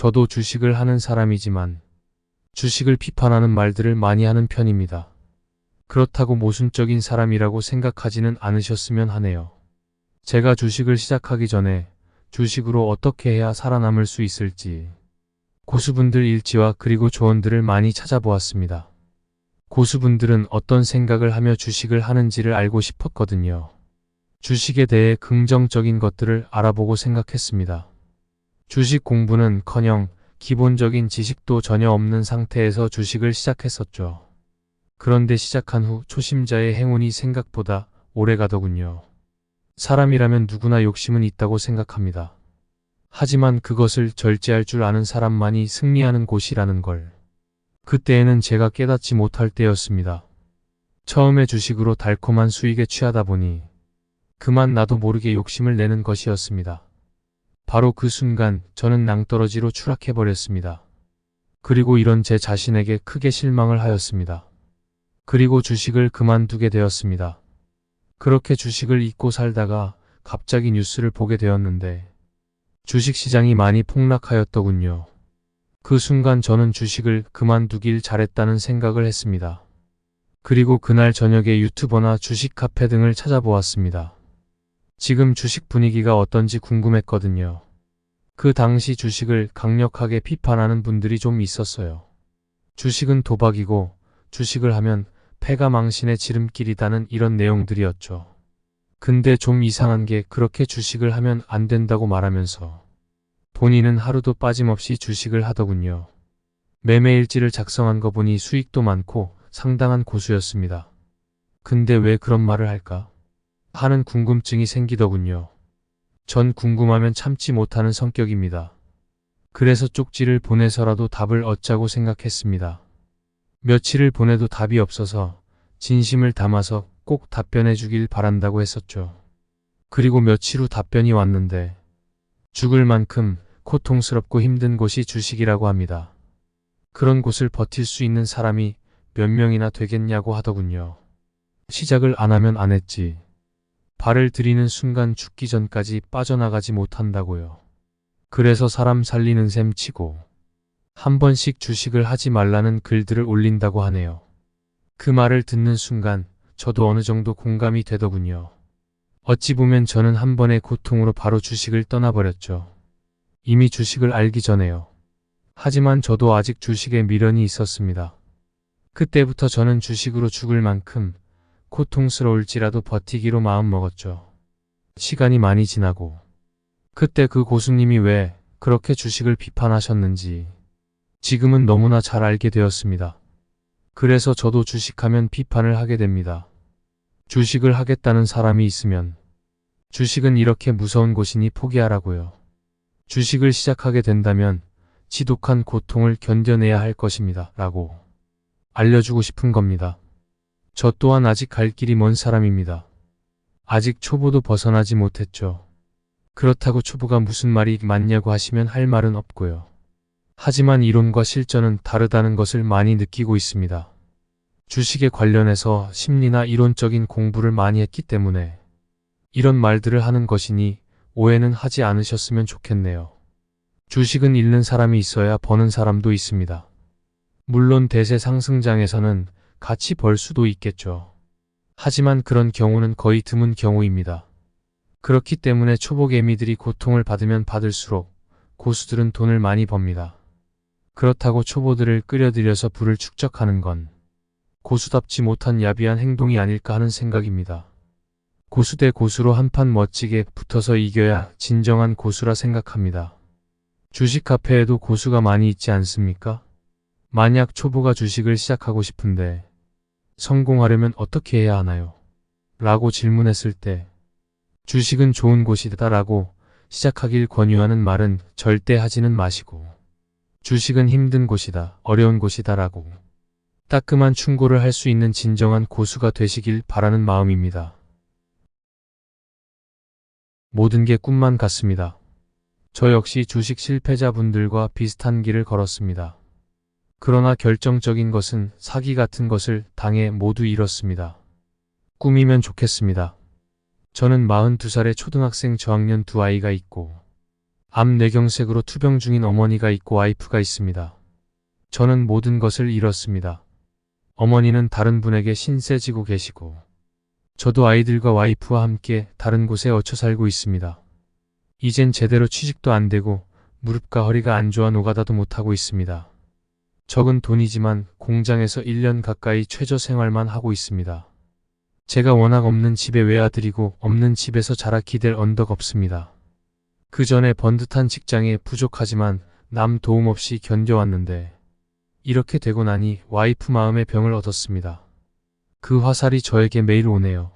저도 주식을 하는 사람이지만 주식을 비판하는 말들을 많이 하는 편입니다. 그렇다고 모순적인 사람이라고 생각하지는 않으셨으면 하네요. 제가 주식을 시작하기 전에 주식으로 어떻게 해야 살아남을 수 있을지 고수분들 일지와 그리고 조언들을 많이 찾아보았습니다. 고수분들은 어떤 생각을 하며 주식을 하는지를 알고 싶었거든요. 주식에 대해 긍정적인 것들을 알아보고 생각했습니다. 주식 공부는 커녕 기본적인 지식도 전혀 없는 상태에서 주식을 시작했었죠. 그런데 시작한 후 초심자의 행운이 생각보다 오래 가더군요. 사람이라면 누구나 욕심은 있다고 생각합니다. 하지만 그것을 절제할 줄 아는 사람만이 승리하는 곳이라는 걸. 그때에는 제가 깨닫지 못할 때였습니다. 처음에 주식으로 달콤한 수익에 취하다 보니 그만 나도 모르게 욕심을 내는 것이었습니다. 바로 그 순간 저는 낭떠러지로 추락해버렸습니다. 그리고 이런 제 자신에게 크게 실망을 하였습니다. 그리고 주식을 그만두게 되었습니다. 그렇게 주식을 잊고 살다가 갑자기 뉴스를 보게 되었는데 주식 시장이 많이 폭락하였더군요. 그 순간 저는 주식을 그만두길 잘했다는 생각을 했습니다. 그리고 그날 저녁에 유튜버나 주식 카페 등을 찾아보았습니다. 지금 주식 분위기가 어떤지 궁금했거든요. 그 당시 주식을 강력하게 비판하는 분들이 좀 있었어요. 주식은 도박이고 주식을 하면 패가 망신의 지름길이다는 이런 내용들이었죠. 근데 좀 이상한 게 그렇게 주식을 하면 안 된다고 말하면서 본인은 하루도 빠짐없이 주식을 하더군요. 매매일지를 작성한 거 보니 수익도 많고 상당한 고수였습니다. 근데 왜 그런 말을 할까? 하는 궁금증이 생기더군요. 전 궁금하면 참지 못하는 성격입니다. 그래서 쪽지를 보내서라도 답을 얻자고 생각했습니다. 며칠을 보내도 답이 없어서 진심을 담아서 꼭 답변해 주길 바란다고 했었죠. 그리고 며칠 후 답변이 왔는데 죽을 만큼 고통스럽고 힘든 곳이 주식이라고 합니다. 그런 곳을 버틸 수 있는 사람이 몇 명이나 되겠냐고 하더군요. 시작을 안 하면 안 했지. 발을 들이는 순간 죽기 전까지 빠져나가지 못한다고요. 그래서 사람 살리는 셈 치고 한 번씩 주식을 하지 말라는 글들을 올린다고 하네요. 그 말을 듣는 순간 저도 어느 정도 공감이 되더군요. 어찌 보면 저는 한 번의 고통으로 바로 주식을 떠나버렸죠. 이미 주식을 알기 전에요. 하지만 저도 아직 주식에 미련이 있었습니다. 그때부터 저는 주식으로 죽을 만큼 고통스러울지라도 버티기로 마음먹었죠. 시간이 많이 지나고 그때 그 고수님이 왜 그렇게 주식을 비판하셨는지 지금은 너무나 잘 알게 되었습니다. 그래서 저도 주식하면 비판을 하게 됩니다. 주식을 하겠다는 사람이 있으면 주식은 이렇게 무서운 곳이니 포기하라고요. 주식을 시작하게 된다면 지독한 고통을 견뎌내야 할 것입니다. 라고 알려주고 싶은 겁니다. 저 또한 아직 갈 길이 먼 사람입니다. 아직 초보도 벗어나지 못했죠. 그렇다고 초보가 무슨 말이 맞냐고 하시면 할 말은 없고요. 하지만 이론과 실전은 다르다는 것을 많이 느끼고 있습니다. 주식에 관련해서 심리나 이론적인 공부를 많이 했기 때문에 이런 말들을 하는 것이니 오해는 하지 않으셨으면 좋겠네요. 주식은 잃는 사람이 있어야 버는 사람도 있습니다. 물론 대세 상승장에서는 같이 벌 수도 있겠죠. 하지만 그런 경우는 거의 드문 경우입니다. 그렇기 때문에 초보 개미들이 고통을 받으면 받을수록 고수들은 돈을 많이 법니다. 그렇다고 초보들을 끌어들여서 부를 축적하는 건 고수답지 못한 야비한 행동이 아닐까 하는 생각입니다. 고수 대 고수로 한판 멋지게 붙어서 이겨야 진정한 고수라 생각합니다. 주식 카페에도 고수가 많이 있지 않습니까? 만약 초보가 주식을 시작하고 싶은데 성공하려면 어떻게 해야 하나요? 라고 질문했을 때 주식은 좋은 곳이다 라고 시작하길 권유하는 말은 절대 하지는 마시고 주식은 힘든 곳이다, 어려운 곳이다 라고 따끔한 충고를 할 수 있는 진정한 고수가 되시길 바라는 마음입니다. 모든 게 꿈만 같습니다. 저 역시 주식 실패자분들과 비슷한 길을 걸었습니다. 그러나 결정적인 것은 사기 같은 것을 당해 모두 잃었습니다. 꿈이면 좋겠습니다. 저는 42살의 초등학생 저학년 두 아이가 있고 암 뇌경색으로 투병 중인 어머니가 있고 와이프가 있습니다. 저는 모든 것을 잃었습니다. 어머니는 다른 분에게 신세 지고 계시고, 저도 아이들과 와이프와 함께 다른 곳에 어쳐 살고 있습니다. 이젠 제대로 취직도 안 되고, 무릎과 허리가 안 좋아 노가다도 못하고 있습니다. 적은 돈이지만 공장에서 1년 가까이 최저 생활만 하고 있습니다. 제가 워낙 없는 집의 외아들이고 없는 집에서 자라 기댈 언덕 없습니다. 그 전에 번듯한 직장에 부족하지만 남 도움 없이 견뎌왔는데 이렇게 되고 나니 와이프 마음의 병을 얻었습니다. 그 화살이 저에게 매일 오네요.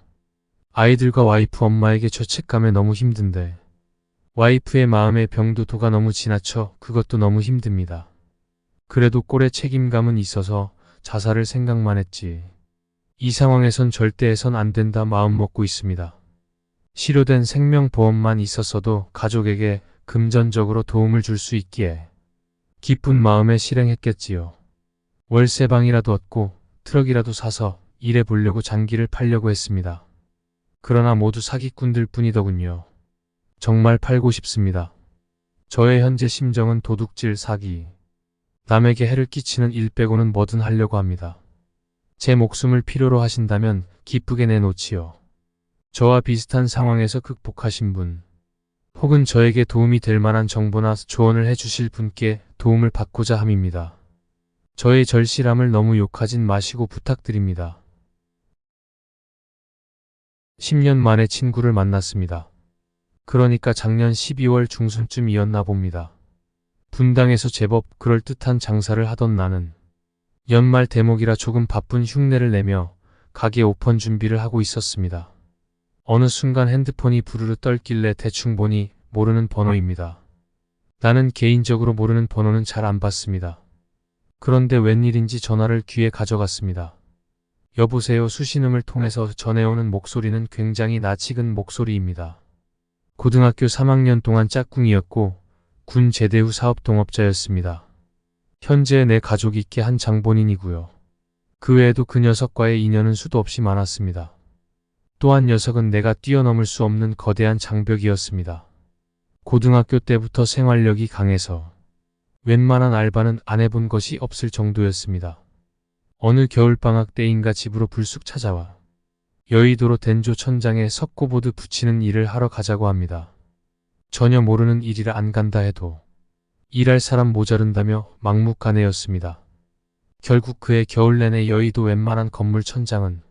아이들과 와이프 엄마에게 죄책감에 너무 힘든데 와이프의 마음의 병도 도가 너무 지나쳐 그것도 너무 힘듭니다. 그래도 꼴의 책임감은 있어서 자살을 생각만 했지. 이 상황에선 절대 해선 안 된다 마음 먹고 있습니다. 실효된 생명보험만 있었어도 가족에게 금전적으로 도움을 줄 수 있기에 기쁜 마음에 실행했겠지요. 월세방이라도 얻고 트럭이라도 사서 일해 보려고 장기를 팔려고 했습니다. 그러나 모두 사기꾼들 뿐이더군요. 정말 팔고 싶습니다. 저의 현재 심정은 도둑질 사기. 남에게 해를 끼치는 일 빼고는 뭐든 하려고 합니다. 제 목숨을 필요로 하신다면 기쁘게 내놓지요. 저와 비슷한 상황에서 극복하신 분, 혹은 저에게 도움이 될 만한 정보나 조언을 해주실 분께 도움을 받고자 함입니다. 저의 절실함을 너무 욕하진 마시고 부탁드립니다. 10년 만에 친구를 만났습니다. 그러니까 작년 12월 중순쯤이었나 봅니다. 분당에서 제법 그럴듯한 장사를 하던 나는 연말 대목이라 조금 바쁜 흉내를 내며 가게 오픈 준비를 하고 있었습니다. 어느 순간 핸드폰이 부르르 떨길래 대충 보니 모르는 번호입니다. 나는 개인적으로 모르는 번호는 잘 안 받습니다. 그런데 웬일인지 전화를 귀에 가져갔습니다. 여보세요 수신음을 통해서 전해오는 목소리는 굉장히 낯익은 목소리입니다. 고등학교 3학년 동안 짝꿍이었고 군 제대 후 사업 동업자였습니다. 현재 내 가족이 있게 한 장본인이고요. 그 외에도 그 녀석과의 인연은 수도 없이 많았습니다. 또한 녀석은 내가 뛰어넘을 수 없는 거대한 장벽이었습니다. 고등학교 때부터 생활력이 강해서 웬만한 알바는 안 해본 것이 없을 정도였습니다. 어느 겨울방학 때인가 집으로 불쑥 찾아와 여의도로 den조 천장에 석고보드 붙이는 일을 하러 가자고 합니다. 전혀 모르는 일이라 안 간다 해도 일할 사람 모자른다며 막무가내였습니다. 결국 그의 겨울 내내 여의도 웬만한 건물 천장은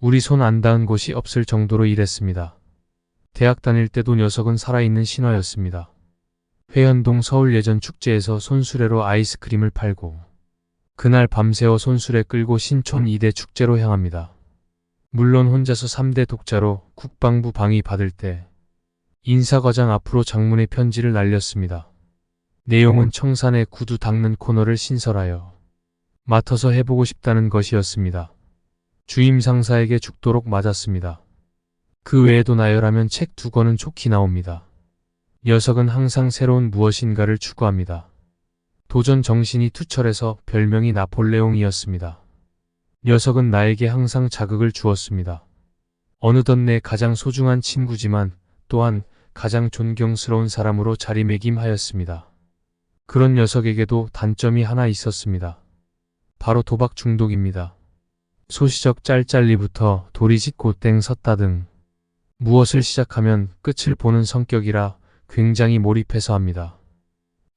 우리 손 안 닿은 곳이 없을 정도로 일했습니다. 대학 다닐 때도 녀석은 살아있는 신화였습니다. 회현동 서울 예전 축제에서 손수레로 아이스크림을 팔고 그날 밤새워 손수레 끌고 신촌 2대 축제로 향합니다. 물론 혼자서 3대 독자로 국방부 방위 받을 때 인사과장 앞으로 장문의 편지를 날렸습니다. 내용은 청산에 구두 닦는 코너를 신설하여 맡아서 해보고 싶다는 것이었습니다. 주임 상사에게 죽도록 맞았습니다. 그 외에도 나열하면 책 두 권은 좋게 나옵니다. 녀석은 항상 새로운 무엇인가를 추구합니다. 도전 정신이 투철해서 별명이 나폴레옹이었습니다. 녀석은 나에게 항상 자극을 주었습니다. 어느덧 내 가장 소중한 친구지만 또한 가장 존경스러운 사람으로 자리매김하였습니다. 그런 녀석에게도 단점이 하나 있었습니다. 바로 도박 중독입니다. 소시적 짤짤리부터 도리짓 곧땡 섰다 등 무엇을 시작하면 끝을 보는 성격이라 굉장히 몰입해서 합니다.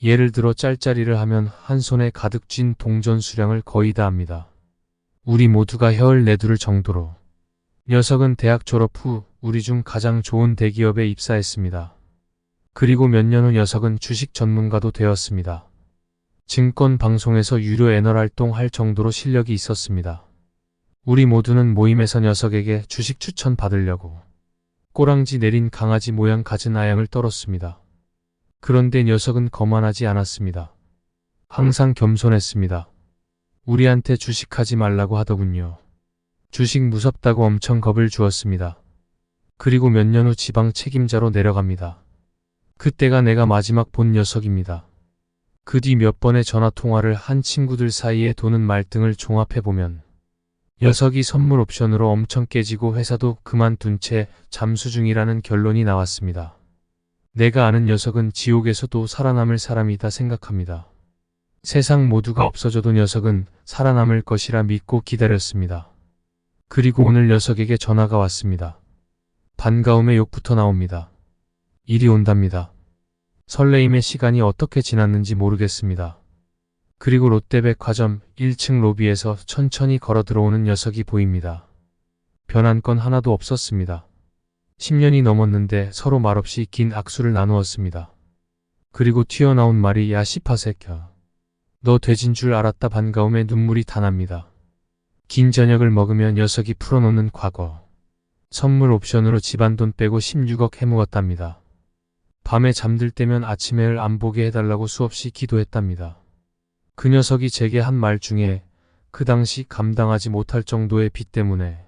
예를 들어 짤짤이를 하면 한 손에 가득 쥔 동전 수량을 거의 다 합니다. 우리 모두가 혀를 내두를 정도로. 녀석은 대학 졸업 후 우리 중 가장 좋은 대기업에 입사했습니다. 그리고 몇 년 후 녀석은 주식 전문가도 되었습니다. 증권 방송에서 유료 애널 활동할 정도로 실력이 있었습니다. 우리 모두는 모임에서 녀석에게 주식 추천 받으려고 꼬랑지 내린 강아지 모양 가진 아양을 떨었습니다. 그런데 녀석은 거만하지 않았습니다. 항상 겸손했습니다. 우리한테 주식하지 말라고 하더군요. 주식 무섭다고 엄청 겁을 주었습니다. 그리고 몇 년 후 지방 책임자로 내려갑니다. 그때가 내가 마지막 본 녀석입니다. 그 뒤 몇 번의 전화 통화를 한 친구들 사이에 도는 말등을 종합해보면 녀석이 선물 옵션으로 엄청 깨지고 회사도 그만둔 채 잠수 중이라는 결론이 나왔습니다. 내가 아는 녀석은 지옥에서도 살아남을 사람이다 생각합니다. 세상 모두가 없어져도 녀석은 살아남을 것이라 믿고 기다렸습니다. 그리고 오늘 녀석에게 전화가 왔습니다. 반가움의 욕부터 나옵니다. 일이 온답니다. 설레임의 시간이 어떻게 지났는지 모르겠습니다. 그리고 롯데백화점 1층 로비에서 천천히 걸어 들어오는 녀석이 보입니다. 변한 건 하나도 없었습니다. 10년이 넘었는데 서로 말없이 긴 악수를 나누었습니다. 그리고 튀어나온 말이 야 씨파새끼야. 너 돼진 줄 알았다 반가움에 눈물이 다 납니다. 긴 저녁을 먹으며 녀석이 풀어놓는 과거. 선물 옵션으로 집안 돈 빼고 16억 해묵었답니다. 밤에 잠들 때면 아침에를 안 보게 해달라고 수없이 기도했답니다. 그 녀석이 제게 한 말 중에 그 당시 감당하지 못할 정도의 빚 때문에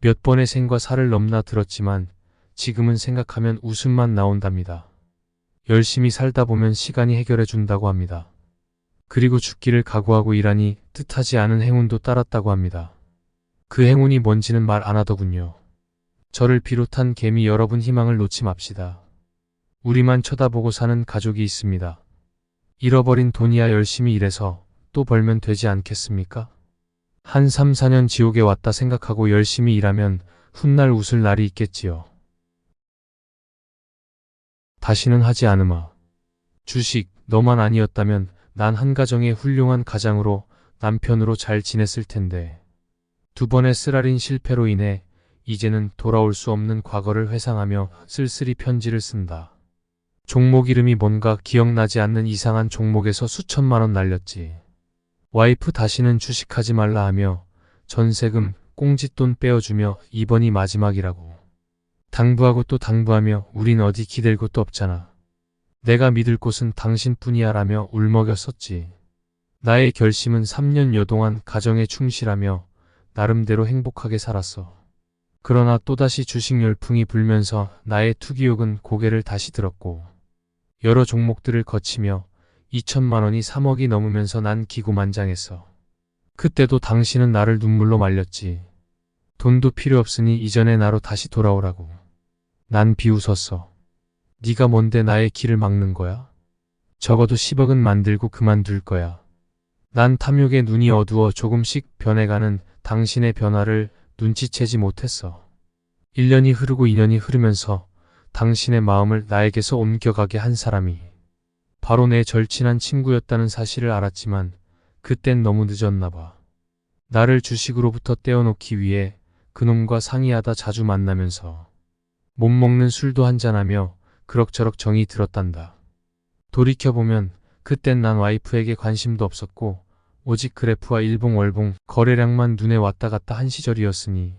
몇 번의 생과 사를 넘나 들었지만 지금은 생각하면 웃음만 나온답니다. 열심히 살다 보면 시간이 해결해 준다고 합니다. 그리고 죽기를 각오하고 일하니 뜻하지 않은 행운도 따랐다고 합니다. 그 행운이 뭔지는 말 안 하더군요. 저를 비롯한 개미 여러분 희망을 놓지 맙시다. 우리만 쳐다보고 사는 가족이 있습니다. 잃어버린 돈이야 열심히 일해서 또 벌면 되지 않겠습니까? 한 3, 4년 지옥에 왔다 생각하고 열심히 일하면 훗날 웃을 날이 있겠지요. 다시는 하지 않으마. 주식, 너만 아니었다면 난 한 가정의 훌륭한 가장으로 남편으로 잘 지냈을 텐데. 두 번의 쓰라린 실패로 인해 이제는 돌아올 수 없는 과거를 회상하며 쓸쓸히 편지를 쓴다. 종목 이름이 뭔가 기억나지 않는 이상한 종목에서 수천만 원 날렸지. 와이프 다시는 주식하지 말라 하며 전세금, 꽁짓돈 빼어주며 이번이 마지막이라고. 당부하고 또 당부하며 우린 어디 기댈 곳도 없잖아. 내가 믿을 곳은 당신뿐이야 라며 울먹였었지. 나의 결심은 3년 여 동안 가정에 충실하며 나름대로 행복하게 살았어. 그러나 또다시 주식 열풍이 불면서 나의 투기욕은 고개를 다시 들었고 여러 종목들을 거치며 2천만 원이 3억이 넘으면서 난 기고만장했어. 그때도 당신은 나를 눈물로 말렸지. 돈도 필요 없으니 이전의 나로 다시 돌아오라고. 난 비웃었어. 네가 뭔데 나의 길을 막는 거야? 적어도 10억은 만들고 그만둘 거야. 난 탐욕에 눈이 어두워 조금씩 변해가는 당신의 변화를 눈치채지 못했어. 1년이 흐르고 2년이 흐르면서 당신의 마음을 나에게서 옮겨가게 한 사람이 바로 내 절친한 친구였다는 사실을 알았지만 그땐 너무 늦었나 봐. 나를 주식으로부터 떼어놓기 위해 그놈과 상의하다 자주 만나면서 못 먹는 술도 한잔하며 그럭저럭 정이 들었단다. 돌이켜보면 그땐 난 와이프에게 관심도 없었고 오직 그래프와 일봉 월봉 거래량만 눈에 왔다 갔다 한 시절이었으니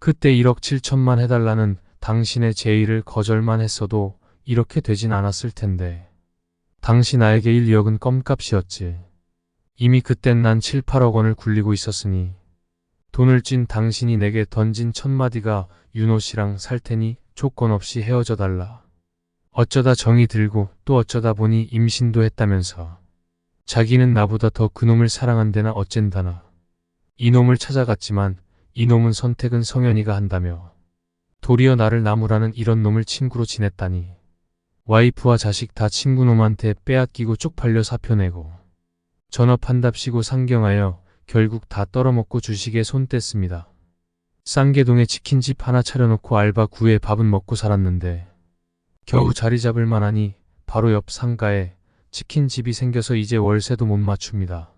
그때 1억 7천만 해달라는 당신의 제의를 거절만 했어도 이렇게 되진 않았을 텐데. 당신 나에게 1, 2억은 껌값이었지. 이미 그땐 난 7, 8억 원을 굴리고 있었으니 돈을 찐 당신이 내게 던진 첫마디가 윤호 씨랑 살 테니 조건 없이 헤어져 달라. 어쩌다 정이 들고 또 어쩌다 보니 임신도 했다면서. 자기는 나보다 더 그놈을 사랑한대나 어쩐다나. 이놈을 찾아갔지만 이놈은 선택은 성현이가 한다며. 도리어 나를 나무라는 이런 놈을 친구로 지냈다니. 와이프와 자식 다 친구놈한테 빼앗기고 쪽팔려 사표내고. 전업한답시고 상경하여 결국 다 떨어먹고 주식에 손 뗐습니다. 쌍계동에 치킨집 하나 차려놓고 알바 구해 밥은 먹고 살았는데 겨우 자리 잡을 만하니 바로 옆 상가에 치킨집이 생겨서 이제 월세도 못 맞춥니다.